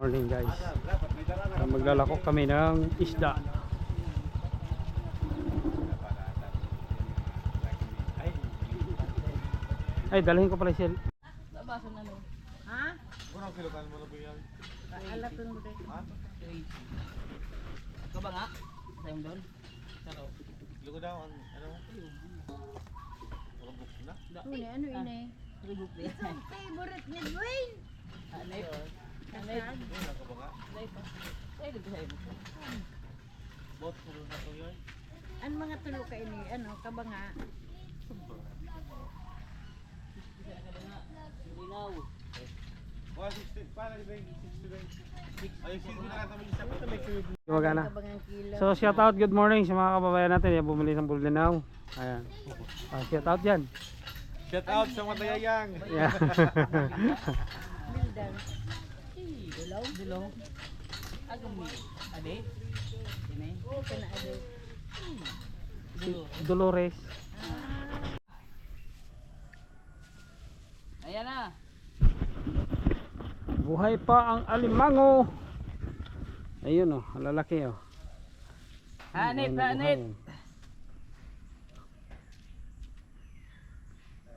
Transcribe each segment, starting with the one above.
Morning guys. Ah, Maglalako kami ng isda. Ay, dalhin ko pala siya. Labasan ano? Ha? Kurang kilokan mo na po yan. Alatun mo rin. Ha? Ikaw ba nga? Sa'yo mo doon? Saro. Lugo daw ano? Kurang bukso na. Ano ano? Ribuk din. Favorite ni Dwayne. Anay. Anay. Bot, puro na to yun. Ang mga tulo ka ini, ano, kabanga. Linaw. Wala, 60. Paano ba yung 60 ba yung? Ay, 60 na kami isa pa. Gumagana. So, shout out, good morning sa mga kababayan natin. Yung bumili ng Bulinaw. Ayan. Ah, shout out dyan. Shout out sa matayayang. Yeah. Bildan. Dilaw. Dilaw. Agam mo. Ade. Sine. Oo, kana ado. Dilaw. Dolores. Ayan na. Buhay pa ang alimango. Ayun oh, lalaki oh. Hanit. buhay.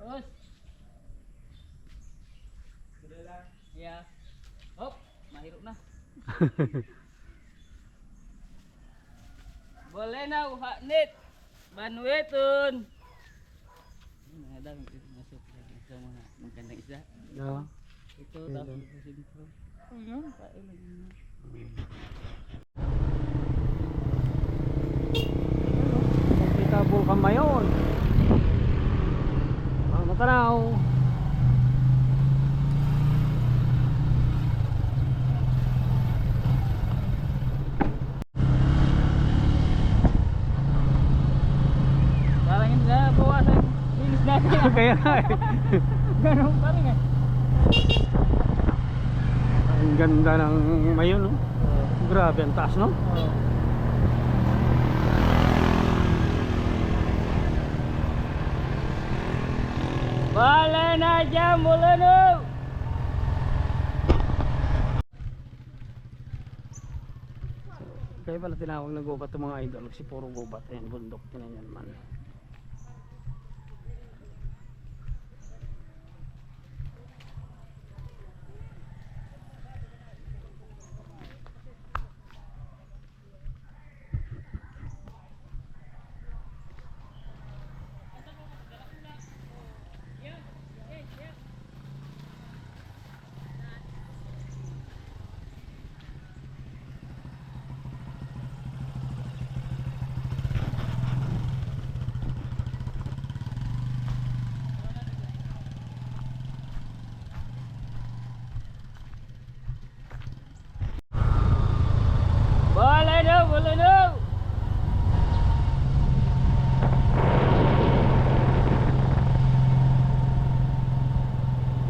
Os. Yeah. Mahirap na. Boleh na hanit. Banwetun. Ada masuk lagi sa mga magandang isda. No? Ito tapos ito sintro. Ayun, kain lagi na. Kita Vulcan Mayon. Ah, matanaw. Parang hindi na bawasan bilis natin. Kaya nga eh. Ganun pa rin eh. Ang ganda ng mayon no. Grabe ang taas no. Boleh na dyan, boleh na. Kaya pala tinawag na gubat ng mga idol kasi puro gubat ayan bundok tinan yan man. Boleh na, boleh na.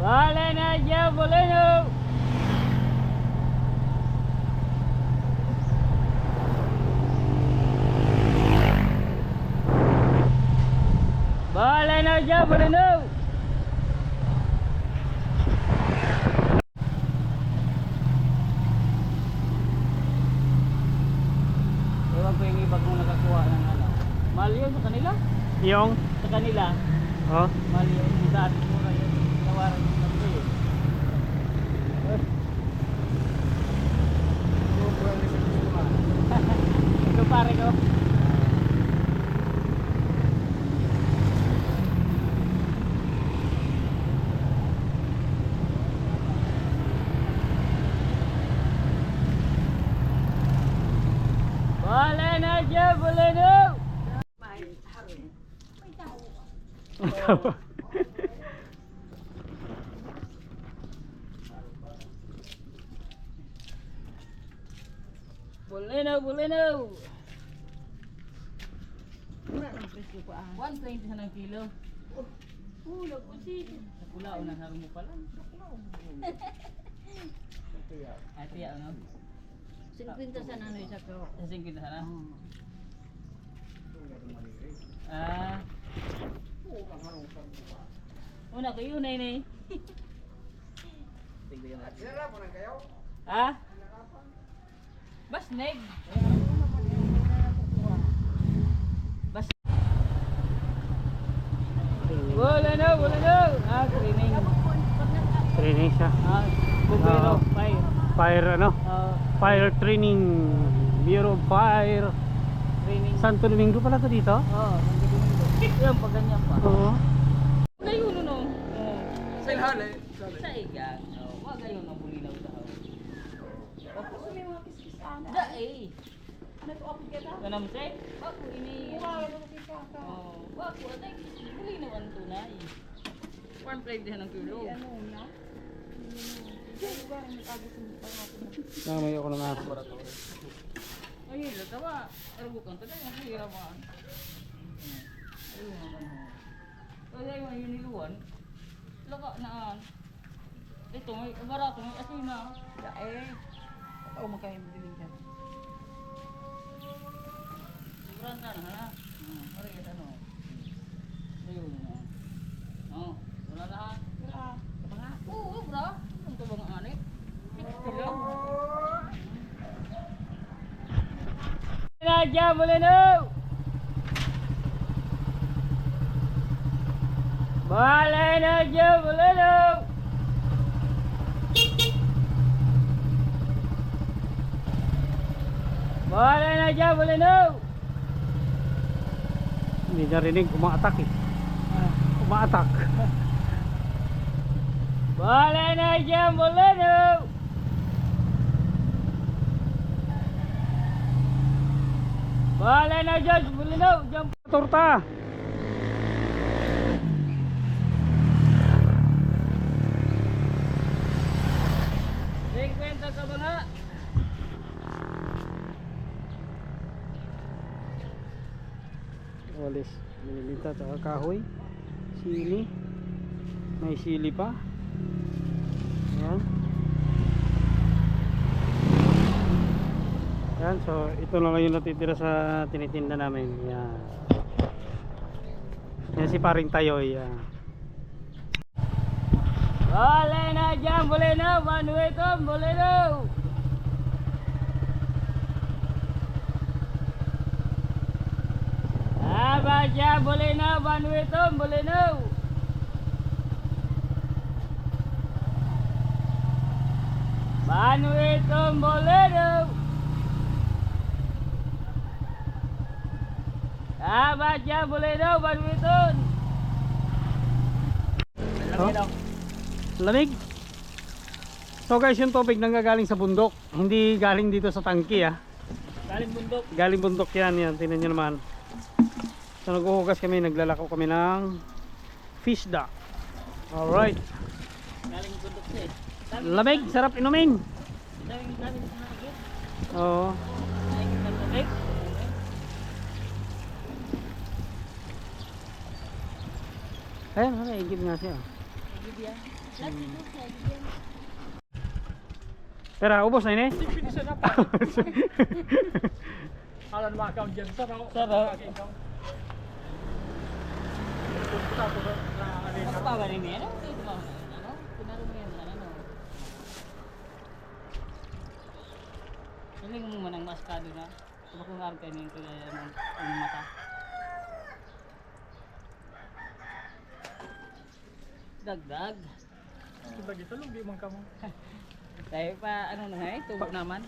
Boleh na dyan, boleh na. Boleh na dyan, boleh na. Ewan ko yung iba kung nakakuha ng ano. Mahal yun sa kanila. Yung? Sa kanila, oh. Mahal yun. Yung sa atin mura yun. Tawaran yung nabili yun. Ito pare ko. Boleh na dyan, boleh na. Presyo pa ah. 120 sa ng kilo. Oh, nagpusin. Sa pula, unang harong mo pala. Ay, tiya, ano? 50 sa nanoy sa ko. Sa 50 sana? Ah. Una ko yun, nay, nay. Tignan natin. Ha? Basneg. Bas. Wala na, wala na. Ah, training. Training siya. Ah, bumbero, Ah. fire. Fire ano? Ah, Fire training. Bureau of Fire. training. Santo Domingo pala to dito? Oo, nandito Yan, pag ganyan pa. Oo. Gayon no. Oo. Sa ilhali. Sa. Oo, wag gayon ang bulinaw daw. Da eh. Ano to ako kita? Kanam say? Ako ini. Oh, wag ko atay bulinaw ang tunay. One plate din ng kilo. Namay ako ng aso. Ay, tawa. Argo kan taga ang hira mo. Ayun yuniluan. Laka naan. Ito, may barato, may asin na. Eh, oo magkain biling ka. Sobrang sana ha. Hmm, mari kita no. Ayun no. Oh, wala na ha. Wala. Mga Oo, bro. Ang to bang anik? Hello. Raja boleh Boleh aja boleh no. Boleh aja boleh no. Hindi niya rinig, umaatak eh. Umaatak. Boleh aja boleh no. Boleh aja boleh no. Jam Torta! Kwenta ka ba nga? Walis. Mililinta tsaka kahoy. Sili. May sili pa. Ayan. Ayan, so ito na lang yung natitira sa tinitinda namin. Yan. Yan si paring tayoy. Yan. Boleh na jam, boleh na. One way tom, boleh na. Ah, na. One way tom, boleh na. Ah. One way tom. Oh? Lamig. So guys, yung tubig nanggagaling sa bundok. Hindi galing dito sa tangki ah. Galing bundok. Galing bundok yan, yan. Tingnan nyo naman. So naghuhugas kami, naglalako kami ng fish dock. Alright. Galing bundok siya eh. Lamig, sarap inumin. Sa. Oo. Ayan, wala, igib nga siya. Pero ubos na yun eh. Alan makam dyan sa raw. Sarap. Punta ko na alin. Ano pa ba rin yan? Ano? Ito ba? Ano? Pinaro mo yan. Ano? Hiling mo man ang maskado na. Kung kung kayo nito kaya ng mata. Dagdag. Kita gitu lu di man kamo. Tayo pa ano na nga eh, tubo naman.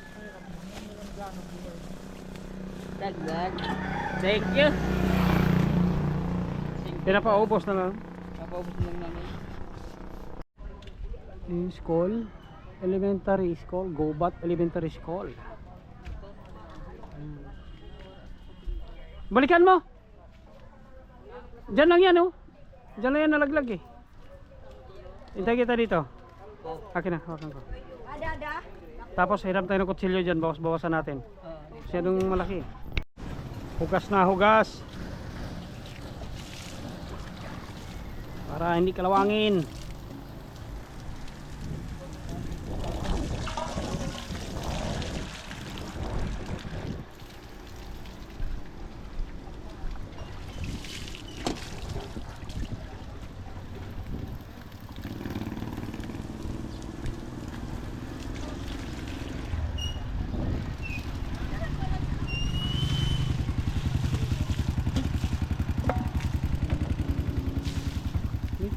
Dagdag. Thank you. Pinapaubos na lang. Papaubos mo lang namin. Yung school, elementary school, Gobat Elementary School. Hmm. Balikan mo. Diyan lang yan oh. Diyan lang yan nalaglag eh. Hintay kita dito. Akin na, hawakan ko. Ada ada. Tapos hiram tayo ng kutsilyo dyan, bawas-bawasan natin. Masyadong malaki. Hugas na hugas. Para hindi kalawangin.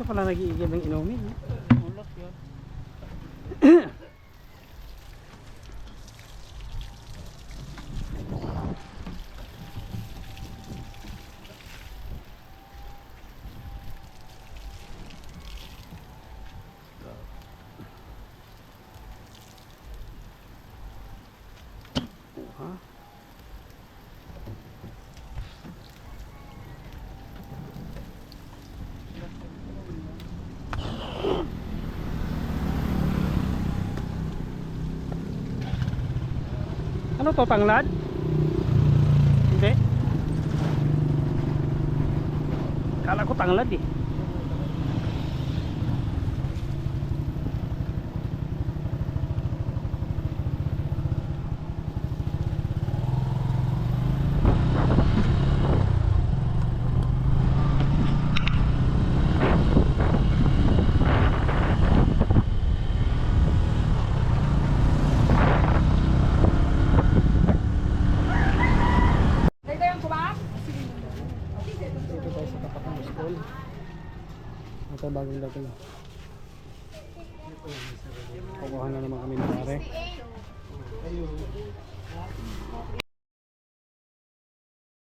Pala nag-iigib ng inumin. Ulot yun. Ha? Ano to, tanglad? Hindi. Kala ko tanglad eh. Ito bagong dating. Kukuha na